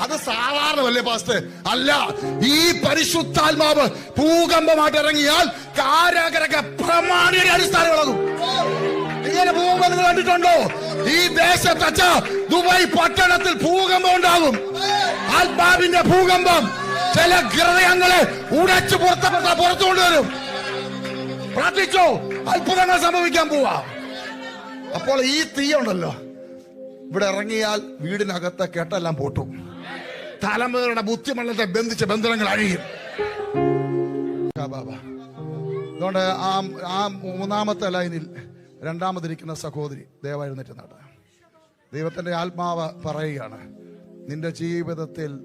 അത് സാധാരണ വല്ലേ പാസ്റ്റ് അല്ല ഈ പരിശുദ്ധാത്മാവ് ഭൂകമ്പമായിട്ട് ഇറങ്ങിയാൽ കാരാകരൊക്കെ പ്രമാണിയുടെ അടിസ്ഥാനങ്ങളാകും ഇങ്ങനെ ഭൂകമ്പം നിങ്ങൾ കണ്ടിട്ടുണ്ടോ? ഈ ദേശത്തച്ച ദുബായ് പട്ടണത്തിൽ ഭൂകമ്പം ഉണ്ടാകും. ആത്മാവിന്റെ ഭൂകമ്പം ചില ഹൃദയങ്ങളെ ഉടച്ചു പുറത്തപ്പെട്ട പുറത്തു കൊണ്ടുവരും. പ്രാർത്ഥിച്ചോ? അത്ഭുതങ്ങൾ സംഭവിക്കാൻ പോവാ. അപ്പോൾ ഈ തീ ഉണ്ടല്ലോ. ഇവിടെ ഇറങ്ങിയാൽ വീടിനകത്ത് കെട്ടെല്ലാം പൊട്ടും. തലമുറയുടെ ബുദ്ധിമണ്ഡലത്തെ ബന്ധിച്ച ബന്ധനങ്ങൾ അഴിയും. അതുകൊണ്ട് ആ ആ മൂന്നാമത്തെ ലൈനിൽ രണ്ടാമതിരിക്കുന്ന സഹോദരി ദയവായിരുന്നിട്ട് നട. ദൈവത്തിന്റെ ആത്മാവ് പറയുകയാണ് നിന്റെ ജീവിതത്തിൽ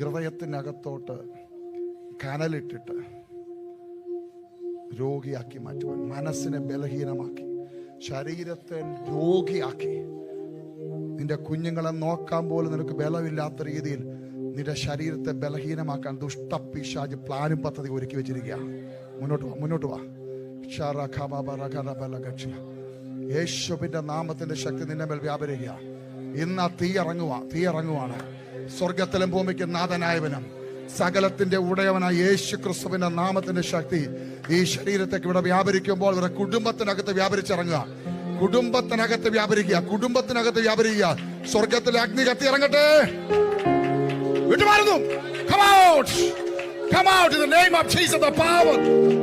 ഹൃദയത്തിനകത്തോട്ട് കനലിട്ടിട്ട് രോഗിയാക്കി മാറ്റുവാൻ മനസ്സിനെ ബലഹീനമാക്കി. ശരീരത്തെ രോഗിയാക്കി. നിന്റെ കുഞ്ഞുങ്ങളെ നോക്കാൻ പോലും നിനക്ക് ബലമില്ലാത്ത രീതിയിൽ നിന്റെ ശരീരത്തെ ബലഹീനമാക്കാൻ ദുഷ്ടപിശാജ് പ്ലാനും പദ്ധതി ഒരുക്കി വെച്ചിരിക്കുക മുന്നോട്ട് വാ മുന്നോട്ട് വാ. യേശുവിന്റെ നാമത്തിന്റെ ശക്തി നിന്നെ മേൽ വ്യാപരിക്കുക ഇന്ന് തീ ഇറങ്ങുക തീ ഇറങ്ങുവാണ്. സ്വർഗത്തിലും ഭൂമിക്ക് നാഥനായവനും. സകലത്തിന്റെ ഉടയവനായ യേശു ക്രിസ്തുവിന്റെ നാമത്തിന്റെ ശക്തി ഈ ശരീരത്തേക്ക് ഇവിടെ വ്യാപരിക്കുമ്പോൾ ഇവിടെ കുടുംബത്തിനകത്ത് വ്യാപരിച്ചിറങ്ങുക കുടുംബത്തിനകത്ത് വ്യാപരിക്കുക കുടുംബത്തിനകത്ത് വ്യാപരിക്കുക സ്വർഗത്തിലെ അഗ്നി കത്തി ഇറങ്ങട്ടെ വിട്ടുമാറുന്നു Come out! In the name of Jesus. The power,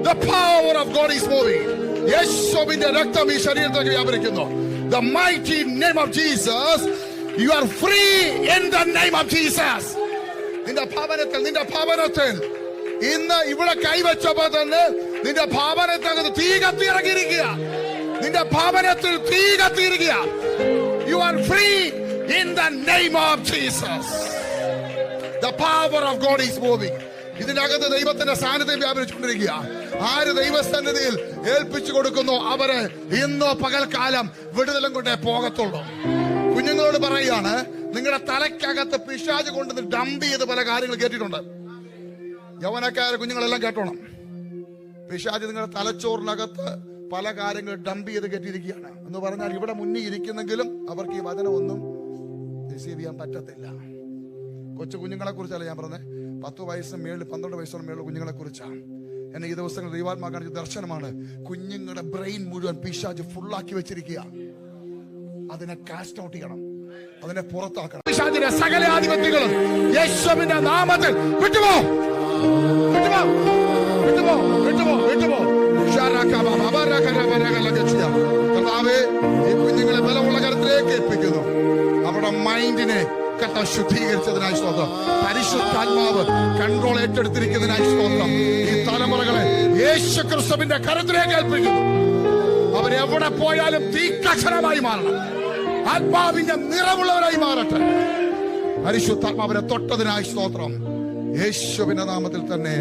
the power of God is moving. യേശുവിന്റെ രക്തം വ്യാപരിക്കുന്നു. The mighty name of Jesus. You are free in the name of Jesus. നിന്റെ ഭവനത്തിൽ നിന്റെ ഭവനത്തിൽ. ഇന്ന് ഇവിടെ കൈവച്ചപ്പോ തന്നെ നിന്റെ ഭവനത്തിൽ അങ്ങ് തീ കത്തിയിറങ്ങിയിരിക്കുക. നിന്റെ ഭവനത്തിൽ തീ കത്തിയിരിക്കുക. You are free in the name of Jesus the power of God is moving ഇതിനകത്ത് ദൈവത്തിന്റെ സാന്നിധ്യം വ്യാപരിച്ചുകൊണ്ടിരിക്കുക. ആര് ദൈവസന്നിധിയിൽ ഏൽപ്പിച്ചു കൊടുക്കുന്നു അവർ ഇന്നോ പകൽക്കാലം വിടുതലും കൊണ്ടേ പോകത്തുള്ളൂ. കുഞ്ഞുങ്ങളോട് പറയുകയാണ് നിങ്ങളുടെ തലയ്ക്കകത്ത് പിശാജ് കൊണ്ട് ഡംപ് ചെയ്ത് പല കാര്യങ്ങൾ കേട്ടിട്ടുണ്ട്. യവനക്കാര കുഞ്ഞുങ്ങളെല്ലാം കേട്ടോണം. പിശാജ് നിങ്ങളുടെ തലച്ചോറിനകത്ത് പല കാര്യങ്ങൾ ഡംപ് ചെയ്ത് കെട്ടിയിരിക്കുകയാണ്. എന്ന് പറഞ്ഞാൽ ഇവിടെ മുന്നിൽ ഇരിക്കുന്നെങ്കിലും അവർക്ക് ഈ വചനമൊന്നും റിസീവ് ചെയ്യാൻ പറ്റത്തില്ല. കൊച്ചു കുഞ്ഞുങ്ങളെ കുറിച്ചല്ല ഞാൻ പറഞ്ഞത് പത്ത് വയസ്സിന് മേളിൽ പന്ത്രണ്ട് വയസ്സിന് മേളിൽ കുഞ്ഞുങ്ങളെ കുറിച്ചാണ് എന്നെ ഈ ദിവസങ്ങൾ ദൈവാത്മാ കാണിച്ച ദർശനമാണ്. കുഞ്ഞുങ്ങളുടെ ബ്രെയിൻ മുഴുവൻ പിശാജ് ഫുള്ളാക്കി വെച്ചിരിക്കുക അതിനെ കാസ്റ്റ് ഔട്ട് ചെയ്യണം. അതിനെ പുറത്താക്കണം. പിശാചിന്റെ സകല ആധിപത്യങ്ങളും യേശുവിന്റെ നാമത്തിൽ വിട്ടുപോ. വിട്ടുപോ. വിട്ടുപോ. വിട്ടുപോ. വിട്ടുപോ. കർത്താവേ, ഈ കുഞ്ഞുങ്ങളെ ബലമുള്ള കരത്തിലേക്ക് ഏൽപ്പിക്കുന്നു. അവരുടെ മൈൻഡിനെ കട്ട ശുദ്ധീകരിച്ചതിനായി സ്തോത്രം. പരിശുദ്ധാത്മാവ് കൺട്രോൾ ഏറ്റെടുത്തിരിക്കുന്നതിനായി സ്തോത്രം. ഈ തലമുറകളെ യേശു ക്രിസ്തുവിന്റെ കരത്തിലേക്ക് ഏൽപ്പിക്കുന്നു. അവരെവിടെ പോയാലും തീക്കക്ഷരമായി മാറണം. ആത്മാവിന്റെ നിറവുള്ളവരായി മാറട്ടെ. പരിശുദ്ധാത്മാവിനെ തൊട്ടതിനായി സ്തോത്രം. യേശുവിന്റെ നാമത്തിൽ തന്നെ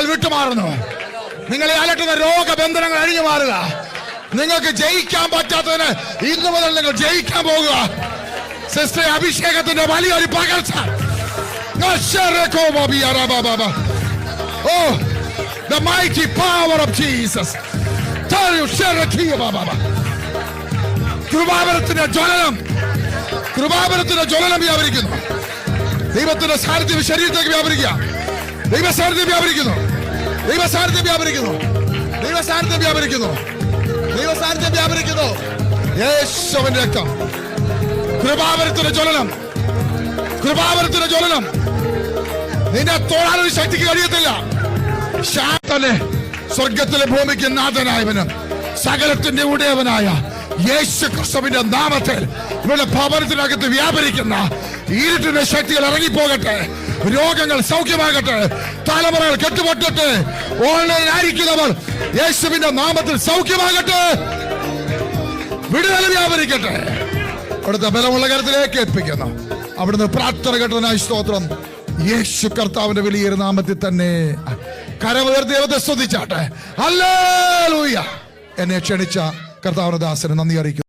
രോഗങ്ങൾ വിട്ടുമാറുന്നു. നിങ്ങളെ അലട്ടുന്ന രോഗബന്ധനങ്ങൾ അഴിഞ്ഞു മാറുക. നിങ്ങൾക്ക് ജയിക്കാൻ പറ്റാത്തതിന് ഇന്ന് മുതൽ നിങ്ങൾ ജയിക്കാൻ പോകുക. സിസ്റ്റർ അഭിഷേകത്തിന്റെ വലിയൊരു പകർച്ച. Tell you, share a key, Baba. കൃപാപരത്തിന്റെ ജ്വലനം കൃപാപരത്തിന്റെ ജ്വലനം വ്യാപരിക്കുന്നു. ദൈവത്തിന്റെ സാന്നിധ്യം ശരീരത്തേക്ക് വ്യാപരിക്കുക. ദൈവ സാന്നിധ്യം വ്യാപരിക്കുന്നു. ദൈവ സാന്നിധ്യം വ്യാപരിക്കുന്നു. ദൈവസാരത്തെ വ്യാപരിക്കുന്നു. ദൈവസാരത്തെ വ്യാപരിക്കുന്നു. യേശുവിന്റെ രക്തം. കൃപാപരത്തിന്റെ ജ്വലനം. കൃപാപരത്തിന്റെ ജ്വലനം. നിന്നെ ഒരു ശക്തിക്ക് കഴിയത്തില്ല. സ്വർഗത്തിലെ ഭൂമിക്ക് നാഥനായവനും സകലത്തിന്റെ ഉടയവനായ യേശു ക്രിസ്തുവിന്റെ നാമത്തിൽ ഇവിടെ ഭവനത്തിനകത്ത് വ്യാപരിക്കുന്ന ഇരുട്ടിന്റെ ശക്തികൾ ഇറങ്ങിപ്പോകട്ടെ. രോഗങ്ങൾ സൗഖ്യമാകട്ടെ. തലമുറകൾ കെട്ടുപൊട്ടട്ടെ ഓൺലൈൻ ആയിരിക്കുന്നവർ യേശുവിന്റെ നാമത്തിൽ സൗഖ്യമാകട്ടെ. വിടുതല വ്യാപരിക്കട്ടെ. അവിടുത്തെ ബലമുള്ള കരത്തിലേക്ക് ഏൽപ്പിക്കുന്നു. അവിടുന്ന് പ്രാർത്ഥന കേട്ടതിനായി സ്തോത്രം. യേശു കർത്താവിന്റെ വലിയ നാമത്തിൽ തന്നെ. കരമുയർത്തി ദൈവത്തെ സ്തുതിച്ചാട്ടെ. അല്ലേ എന്നെ ക്ഷണിച്ച കർത്താവിന്റെ ദാസന് നന്ദി അറിയിക്കുന്നു.